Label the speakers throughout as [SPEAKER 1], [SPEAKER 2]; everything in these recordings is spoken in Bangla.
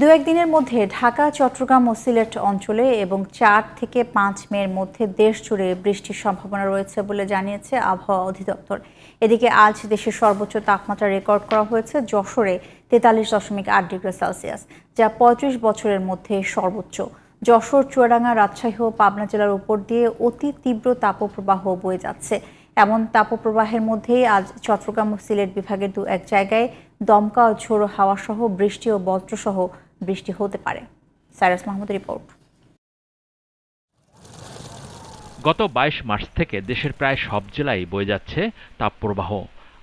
[SPEAKER 1] দু একদিনের মধ্যে ঢাকা, চট্টগ্রাম ও সিলেট অঞ্চলে এবং চার থেকে পাঁচ মের মধ্যে দেশ জুড়ে বৃষ্টির সম্ভাবনা রয়েছে বলে জানিয়েছে আবহাওয়া অধিদপ্তর। এদিকে আজ দেশের সর্বোচ্চ তাপমাত্রা রেকর্ড করা হয়েছে যশোরে তেতাল্লিশ দশমিক আট ডিগ্রি সেলসিয়াস, যা পঁয়ত্রিশ বছরের মধ্যে সর্বোচ্চ। যশোর, চুয়াডাঙ্গা, রাজশাহী ও পাবনা জেলার উপর দিয়ে অতি তীব্র তাপপ্রবাহ বয়ে যাচ্ছে। এমন তাপপ্রবাহের মধ্যেই আজ চট্টগ্রাম ও সিলেট বিভাগের দু এক জায়গায় দমকা ও ঝোড়ো হাওয়া সহ বৃষ্টি ও বজ্রসহ বৃষ্টি হতে পারে। সাইরাস মাহমুদ রিপোর্ট।
[SPEAKER 2] গত বাইশ মার্চ থেকে দেশের প্রায় সব জেলায় বয়ে যাচ্ছে তাপপ্রবাহ।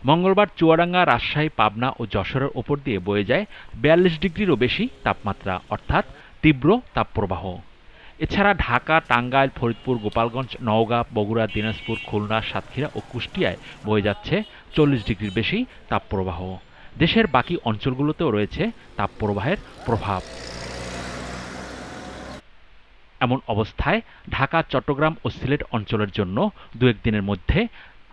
[SPEAKER 2] মঙ্গলবার চুয়াডাঙ্গা, রাজশাহী, পাবনা ও যশোরের ওপর দিয়ে বয়ে যায় বিয়াল্লিশ ডিগ্রিরও বেশি তাপমাত্রা, অর্থাৎ তীব্র তাপপ্রবাহ। এছাড়া ঢাকা, টাঙ্গাইল, ফরিদপুর, গোপালগঞ্জ, নওগাঁ, বগুড়া, দিনাজপুর, খুলনা, সাতক্ষীরা ও কুষ্টিয়ায় বয়ে যাচ্ছে চল্লিশ ডিগ্রির বেশি তাপপ্রবাহ। দেশের বাকি অঞ্চলগুলোতেও রয়েছে তাপপ্রবাহের প্রভাব। এমন অবস্থায় ঢাকা, চট্টগ্রাম ও সিলেট অঞ্চলের জন্য দু একদিনের মধ্যে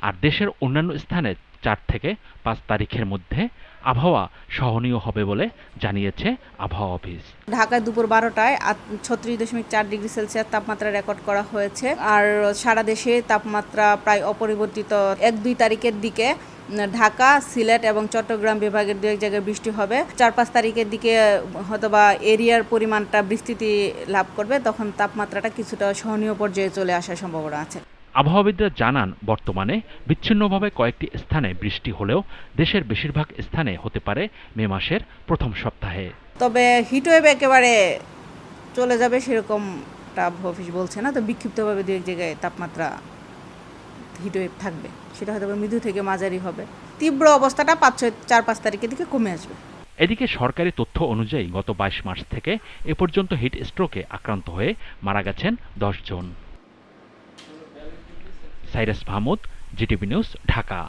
[SPEAKER 2] আর দেশের অন্যান্য স্থানে চার থেকে পাঁচ তারিখের মধ্যে আবহাওয়া সহনীয় হবে বলে জানিয়েছে আবহাওয়া অফিস।
[SPEAKER 3] ঢাকায় দুপুর বারোটায় ছত্রিশ দশমিক চার ডিগ্রি সেলসিয়াস তাপমাত্রা রেকর্ড করা হয়েছে। আর সারা দেশে তাপমাত্রা প্রায় অপরিবর্তিত। এক দুই তারিখের দিকে ঢাকা সিলেট এবং চট্টগ্রাম বিভাগের দু এক জায়গায় বৃষ্টি হবে। চার পাঁচ তারিখের দিকে হয়তোবা এরিয়ার পরিমাণটা বিস্তৃতি লাভ করবে তখন তাপমাত্রাটা কিছুটা সহনীয় পর্যায়ে চলে আসার সম্ভাবনা আছে।
[SPEAKER 2] আবহাওয়াবিদরা জানান বর্তমানে বিচ্ছিন্নভাবে কয়েকটি স্থানে বৃষ্টি হলেও দেশের বেশিরভাগ স্থানে হতে পারে মে মাসের প্রথম সপ্তাহে।
[SPEAKER 3] তবে হিটওয়েভ একেবারে চলে যাবে সেরকমটা অফিস বলছে না তো বিক্ষিপ্তভাবে দু এক জায়গায় তাপমাত্রা হিটওয়েভ থাকবে। সেটা হয়তো মৃদু থেকে মাঝারি হবে। তীব্র অবস্থাটা পাঁচ ছয়, চার পাঁচ তারিখের দিকে কমে আসবে।
[SPEAKER 2] এদিকে সরকারি তথ্য অনুযায়ী গত বাইশ মার্চ থেকে এ পর্যন্ত হিট স্ট্রোকে আক্রান্ত হয়ে মারা গেছেন দশ জন। Cyrus Mahmud, GTV news, Dhaka.